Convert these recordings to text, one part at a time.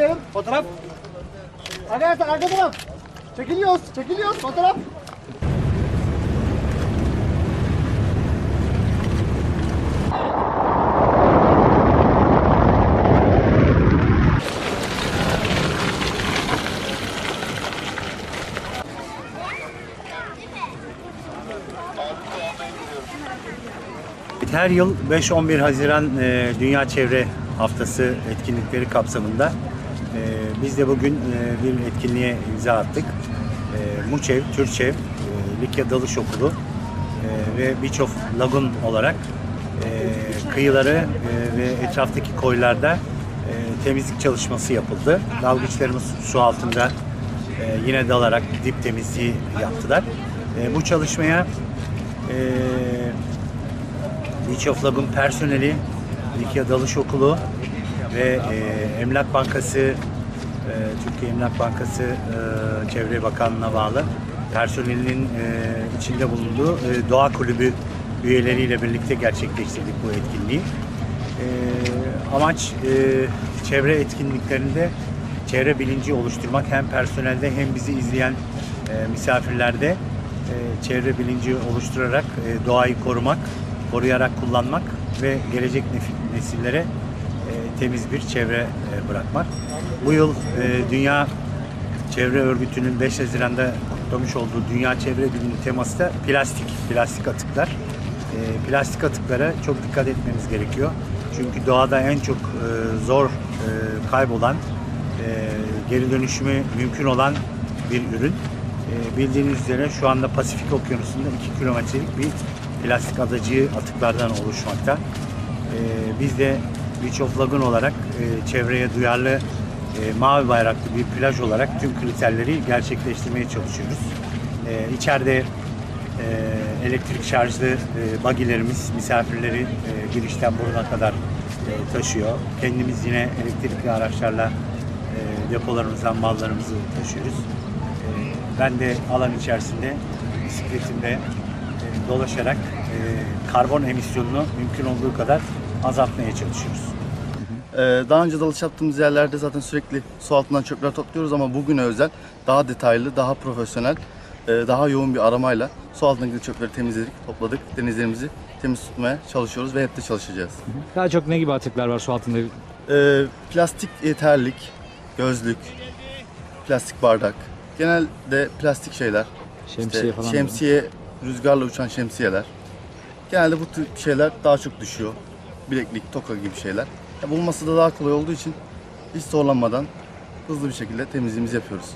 Gülümseyelim. Fotoğraf. Arkadaşlar arka taraf. Çekiliyoruz. Çekiliyoruz. Fotoğraf. Her yıl 5-11 Haziran e, Dünya Çevre Haftası etkinlikleri kapsamında e, biz de bugün e, bir etkinliğe imza attık. E, Muçev, Türçev, e, Likya Dalış Okulu e, ve Beach of Lagoon olarak e, kıyıları e, ve etraftaki koylarda e, temizlik çalışması yapıldı. Dalgıçlarımız su altında e, yine dalarak dip temizliği yaptılar. E, bu çalışmaya e, Beach of Lagoon personeli, Likya Dalış Okulu ve e, Emlak Bankası, e, Türkiye Emlak Bankası e, Çevre Bakanlığı'na bağlı personelinin e, içinde bulunduğu e, Doğa Kulübü üyeleriyle birlikte gerçekleştirdik bu etkinliği. E, amaç e, çevre etkinliklerinde çevre bilinci oluşturmak hem personelde hem bizi izleyen e, misafirlerde e, çevre bilinci oluşturarak e, doğayı korumak, koruyarak kullanmak ve gelecek nesillere temiz bir çevre e, bırakmak. Bu yıl e, Dünya Çevre Örgütü'nün 5 Haziran'da kutlamış olduğu Dünya Çevre Günü teması da plastik, plastik atıklar. E, plastik atıklara çok dikkat etmemiz gerekiyor. Çünkü doğada en çok zor kaybolan, geri dönüşümü mümkün olan bir ürün. Bildiğiniz üzere şu anda Pasifik Okyanusu'nda 2 kilometrelik bir plastik adacığı atıklardan oluşmakta. Biz de Beach of Lagoon olarak e, çevreye duyarlı e, mavi bayraklı bir plaj olarak tüm kriterleri gerçekleştirmeye çalışıyoruz. E, içeride e, elektrik şarjlı e, bagilerimiz misafirleri e, girişten buruna kadar e, taşıyor. Kendimiz yine elektrikli araçlarla e, depolarımızdan mallarımızı taşıyoruz. E, ben de alan içerisinde bisikletimde e, dolaşarak e, karbon emisyonunu mümkün olduğu kadar azaltmaya çalışıyoruz. Ee, Daha önce dalış yaptığımız yerlerde zaten sürekli su altından çöpler topluyoruz ama bugüne özel daha detaylı, daha profesyonel, e, daha yoğun bir aramayla su altındaki çöpleri temizledik, topladık. Denizlerimizi temiz tutmaya çalışıyoruz ve hep de çalışacağız. Daha çok ne gibi atıklar var su altında? Ee, Plastik e, terlik, gözlük, plastik bardak, genelde plastik şeyler. Şemsiye İşte falan. Şemsiye, rüzgarla uçan şemsiyeler. Genelde bu tür şeyler daha çok düşüyor bileklik, toka gibi şeyler. Ya bulması da daha kolay olduğu için hiç zorlanmadan hızlı bir şekilde temizliğimizi yapıyoruz.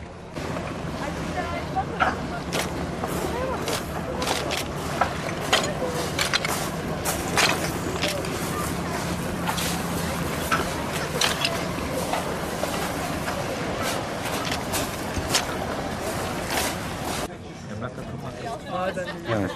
Evet.